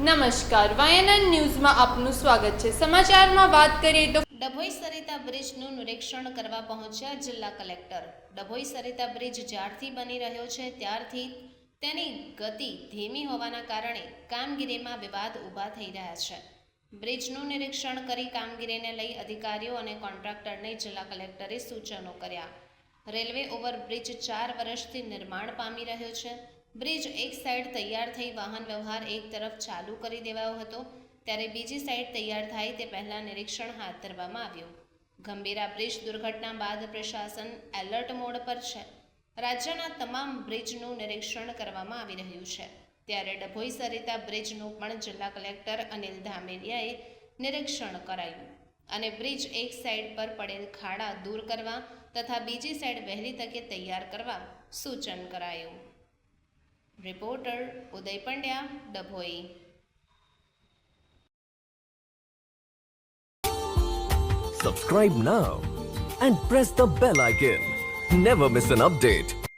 નમસ્કાર વાયનન ન્યૂઝમાં આપનું સ્વાગત છે. સમાચારમાં વાત કરીએ તો ડભોઈ સરિતા બ્રિજનું નિરીક્ષણ કરવા પહોંચ્યા જિલ્લા કલેક્ટર. ડભોઈ સરિતા બ્રિજ જ્યારથી બની રહ્યો છે, ત્યારથી તેની ગતિ ધીમી હોવાના કારણે કામગીરીમાં વિવાદ ઊભા થઈ રહ્યા છે. બ્રિજનું નિરીક્ષણ કરી કામગીરીને લઈ અધિકારીઓ અને કોન્ટ્રાક્ટરને જિલ્લા કલેક્ટરે સૂચનો કર્યા. રેલવે ઓવરબ્રિજ ચાર વર્ષથી નિર્માણ પામી રહ્યો છે. બ્રિજ એક સાઈડ તૈયાર થઈ વાહન વ્યવહાર એક તરફ ચાલુ કરી દેવાયો હતો. ત્યારે બીજી સાઈડ તૈયાર થાય તે પહેલાં નિરીક્ષણ હાથ ધરવામાં આવ્યું. ગંભીરા બ્રિજ દુર્ઘટના બાદ પ્રશાસન એલર્ટ મોડ પર છે. રાજ્યના તમામ બ્રિજનું નિરીક્ષણ કરવામાં આવી રહ્યું છે. ત્યારે ડભોઈ સરિતા બ્રિજનું પણ જિલ્લા કલેક્ટર અનિલ ધામેલિયાએ નિરીક્ષણ કરાયું. અને બ્રિજ એક સાઈડ પર પડેલ ખાડા દૂર કરવા તથા બીજી સાઈડ વહેલી તકે તૈયાર કરવા સૂચન કરાયું. Reporter Uday Pandya Dabhoi Subscribe now and press the bell icon. Never miss an update.